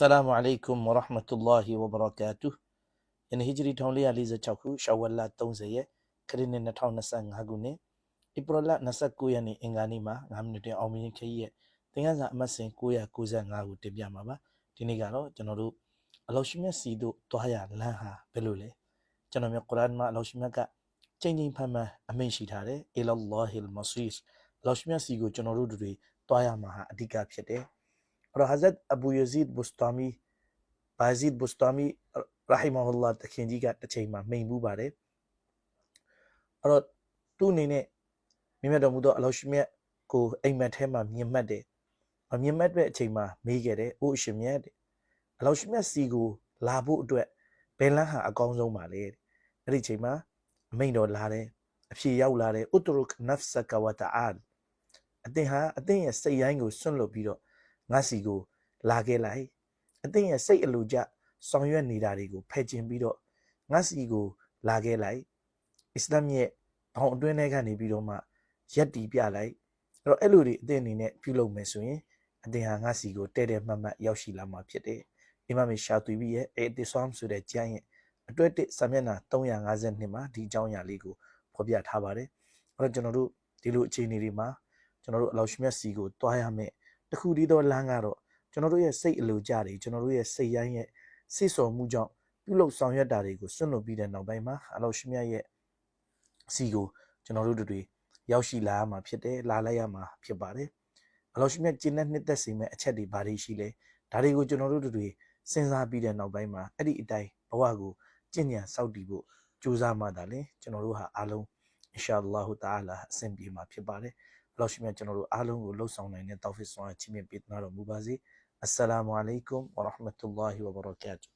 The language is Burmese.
السلام عليكم ورحمة الله وبركاته ယနေ့ဟီဂျရီ1446ခုရှောဝလ30ရက်ခရစ်နှစ်2025ခုနှစ်ဧပြီလ29ရက်နေ့အင်္ဂါနေ့မှာ9မိနစ်တင်အောင်မြင်ခရီးရဲ့သင်ခန်းစာအမှတ်စဉ်995ကိုတင်ပြမှာပါဒီနေ့ကတော့ကျွန်တော်တို့အလောရှိမြတ်စီတို့တွားရလမ်းဟာဘယ်လိုလဲကျွန်တော်မြတ်ကုရ်အာန်မှာအလောရှိမြတ်ကချိန်ချိန်ဖန်ဖန်အမိန့်ရှိထားတယ်အီလလာဟီလ်မဆီစ်အလောရှိမြတ်စီကိုကျွန်တော်တို့တွေတွားရမှာဟာအဓိကဖြစ်တယ်အဲ့ တော့ Hazrat Abu Yazid Bustami ဘာဇီဒ်ဘူစတာမီရာဟီမာဟူလာတခင်ကြီးကတစ်ချိန်မှာမိန်မှုပါတယ်အဲ့တော့သူ့အနေနဲ့မြင်မဲ့တော်မူသောအလောရှိမြတ်ကိုအိမ်မက်ထဲမှာမြင်မှတ်တယ်အမြင်မှတ်တဲ့အချိန်မှာမေးခဲ့တယ်အိုးအရှင်မြတ်တဲ့အလောရှိမြတ်စီကိုလာဖို့အတွက်ဘယ်လန်းဟာအကောင်းဆုံးပါလဲအဲ့ဒီချိန်မှာအမိန်တော်လာတယ်အဖြေရောက်လာတယ်ဥတရုကနဖ်ဆကဝတာအာအသင်ဟာအသင်ရဲ့စိတ်ရိုင်းကိုစွန့်လွတ်ပြီးတော့ ငါစီကိုလာခဲ့လိုက်အသင်ရဲ့စိတ်အလိုကျဆောင်ရွက်နေတာတွေကိုဖယ်ကျင်ပြီးတော့ငါစီကိုလာခဲ့လိုက်အစ္စလာမ်ရဲ့ဘောင်အတွင်းထဲကနေပြီးတော့မှရက်တီပြလိုက်အဲ့တော့အဲ့လိုတွေအသင်အနေနဲ့ပြုလုပ်မယ်ဆိုရင်အသင်ဟာငါစီကိုတဲ့တဲ့မှတ်မှတ်ရောက်ရှိလာမှာဖြစ်တယ်အီမာမ်ရှာတူဘီရဲ့အေတီဆမ်ဆိုတဲ့ကျမ်းရဲ့အတွဲတစ်စာမျက်နှာ352မှာဒီအကြောင်းအရာလေးကိုဖော်ပြထားပါတယ်အဲ့တော့ကျွန်တော်တို့ဒီလိုအခြေအနေတွေမှာကျွန်တော်တို့အလောရှမြတ်စီကိုတွားရမယ် တခုတည်းသောလမ်းကတော့ကျွန်တော်တို့ရဲ့စိတ်အလိုကြတွေကျွန်တော်တို့ရဲ့စိတ်ရိုင်းရဲ့စိတ်ဆော်မှုကြောင့်ပြုလုပ်ဆောင်ရွက်တာတွေကိုစွန့်လွတ်ပြီးတဲ့နောက်ပိုင်းမှာအလောရှိမြတ်ရဲ့စီကိုကျွန်တော်တို့တွေရောက်ရှိလာရမှာဖြစ်တယ်လာလိုက်ရမှာဖြစ်ပါတယ်အလောရှိမြတ်ကျင့်တဲ့နှစ်သက်စီမဲ့အချက်တွေဘာတွေရှိလဲဒါတွေကိုကျွန်တော်တို့တွေစဉ်းစားပြီးတဲ့နောက်ပိုင်းမှာအဲ့ဒီအတိုင်းဘဝကိုကျင့်ကြံစောင့်တည်ဖို့ကြိုးစားမှသာလေကျွန်တော်တို့ဟာအားလုံးအင်ရှာအလ္လာဟူတာအာလာအဆင်ပြေမှာဖြစ်ပါတယ် လောက်ရှိမြကျွန်တော်တို့အားလုံးကိုလှုပ်ဆောင်နိုင်တဲ့တောက်ဖစ်ဆွမ်းချင်းမြင့်ပေးသနာတော်မူပါစေအစ္စလာမုအလိုင်ကွမ်ဝရဟမတ်တူလာဟီဝဘရကာတူ